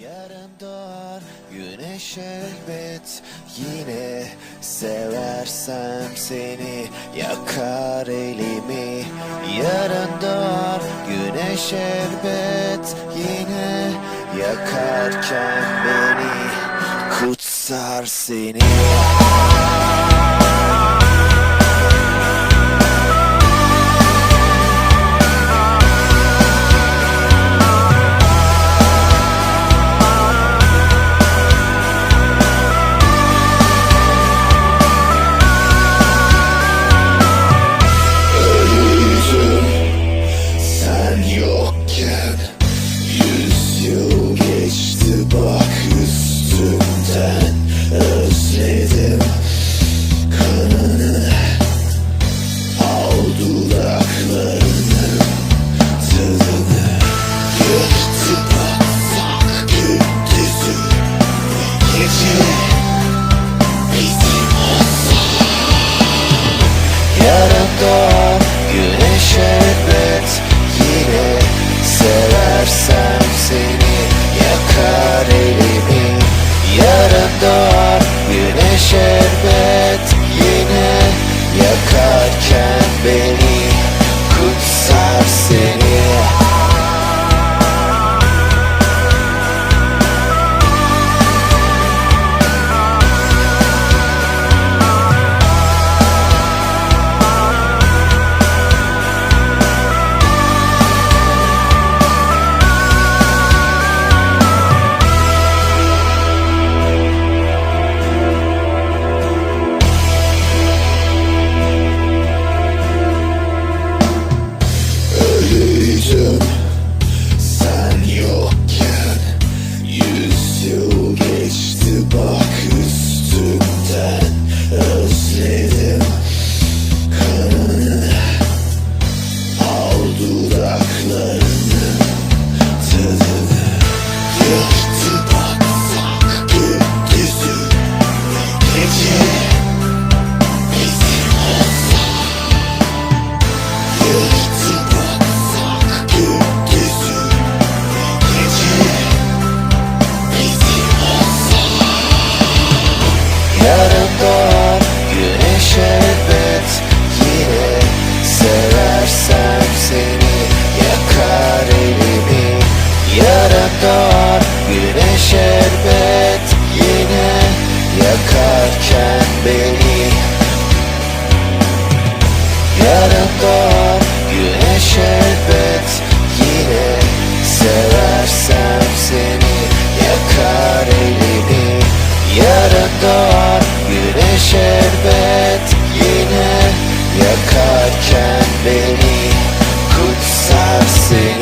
Yarın doğar güneş elbet. Yine Seversem seni yakar elimi. Yarın doğar güneş elbet. Yine Yakarken beni kutsar seni. все всі. gücüm Sen yokken Yüz yıl geçti bak üstümden Özledim karını Al dudakları. sing.